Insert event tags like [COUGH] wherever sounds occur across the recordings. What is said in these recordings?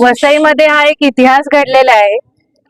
वसईमध्ये हा एक इतिहास घडलेला आहे.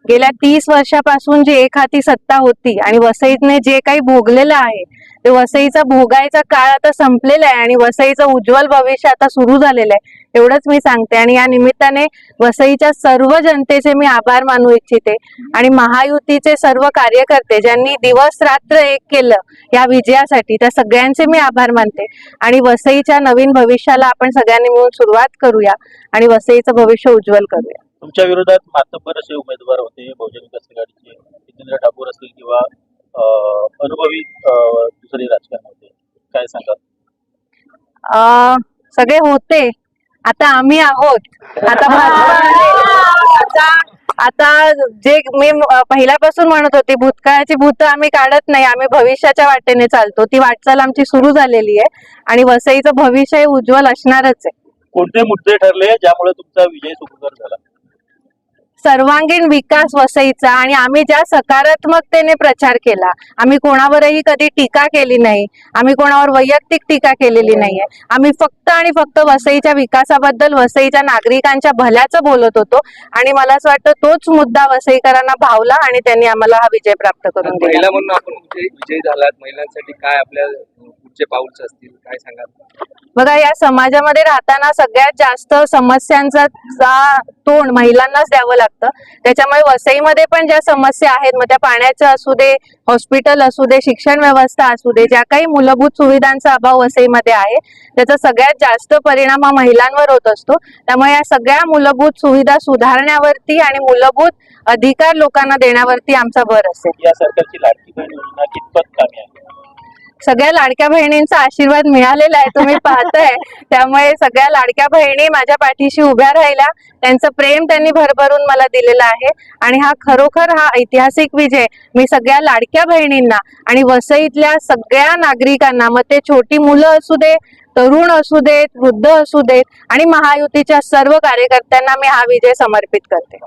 गेल्या तीस वर्षापासून जी एक हाती सत्ता होती आणि वसईतने जे काही भोगलेलं आहे ते वसईचा भोगायचा काळ आता संपलेला आहे आणि वसईचं उज्ज्वल भविष्य आता सुरू झालेलं आहे एवढंच मी सांगते. आणि या निमित्ताने वसईच्या सर्व जनतेचे मी आभार मानू इच्छिते आणि महायुतीचे सर्व कार्यकर्ते ज्यांनी दिवस रात्र एक केलं या विजयासाठी त्या सगळ्यांचे मी आभार मानते. आणि वसईच्या नवीन भविष्याला आपण सगळ्यांनी मिळून सुरुवात करूया आणि वसईचं भविष्य उज्ज्वल करूया. तुमच्या विरोधात मातब्बर असे उमेदवार होते बहुजन विकास आघाडीचे जितेंद्र ठाकूर असतील किंवा अनुभवी दुसरे राजकारण होते. काय सांगाल? अं, सगळे होते. आता आम्ही आहोत. आता [LAUGHS] आता जे मी पहिल्यापासून म्हणत होती भूतकाळाची भूत आम्ही काढत नाही. आम्ही भविष्याच्या वाटेने चालतो. ती वाटचाल आमची सुरू झालेली आहे. आणि वसईचं भविष्य हे उज्ज्वल असणारच आहे. कोणते मुद्दे ठरले ज्यामुळे तुमचा विजय सुखकर झाला? सर्वांगीण विकास वसईचा आणि आम्ही ज्या सकारात्मकतेने प्रचार केला आम्ही कोणावरही कधी टीका केली नाही आम्ही कोणावर वैयक्तिक टीका केलेली नाहीये. आम्ही फक्त आणि फक्त वसईच्या विकासाबद्दल वसईच्या नागरिकांच्या भल्याचं बोलत होतो आणि मला असं वाटतं तोच मुद्दा वसईकरांना भावला आणि त्यांनी आम्हाला हा विजय प्राप्त करून दिला. महिला म्हणून आपण विजयी विजयी झालात? महिलांसाठी काय आपल्या पुढचे पाऊल असतील? काय सांगाल? बघा या समाजामध्ये राहताना सगळ्यात जास्त समस्यांचा तोंड महिलांनाच द्यावं लागतं. त्याच्यामुळे वसईमध्ये पण ज्या समस्या आहेत मग त्या पाण्याचं असू दे हॉस्पिटल असू दे शिक्षण व्यवस्था असू दे ज्या काही मूलभूत सुविधांचा अभाव वसईमध्ये आहे त्याचा सगळ्यात जास्त परिणाम हा महिलांवर होत असतो. त्यामुळे या सगळ्या मूलभूत सुविधा सुधारण्यावरती आणि मूलभूत अधिकार लोकांना देण्यावरती आमचा भर असेल. या सरकारची लाडकी सगळ्या लाडक्या बहिणींचा आशीर्वाद मिळालेला आहे तुम्ही पाहताय. त्यामुळे सगळ्या लाडक्या बहिणी माझ्या पाठीशी उभ्या राहिल्या. त्यांचं प्रेम त्यांनी भरभरून मला दिलेलं आहे. आणि हा खरोखर हा ऐतिहासिक विजय. मी सगळ्या लाडक्या बहिणींना आणि वसईतल्या सगळ्या नागरिकांना मग ते छोटी मुलं असू दे तरुण असू देत वृद्ध असू देत आणि महायुतीच्या सर्व कार्यकर्त्यांना मी हा विजय समर्पित करते.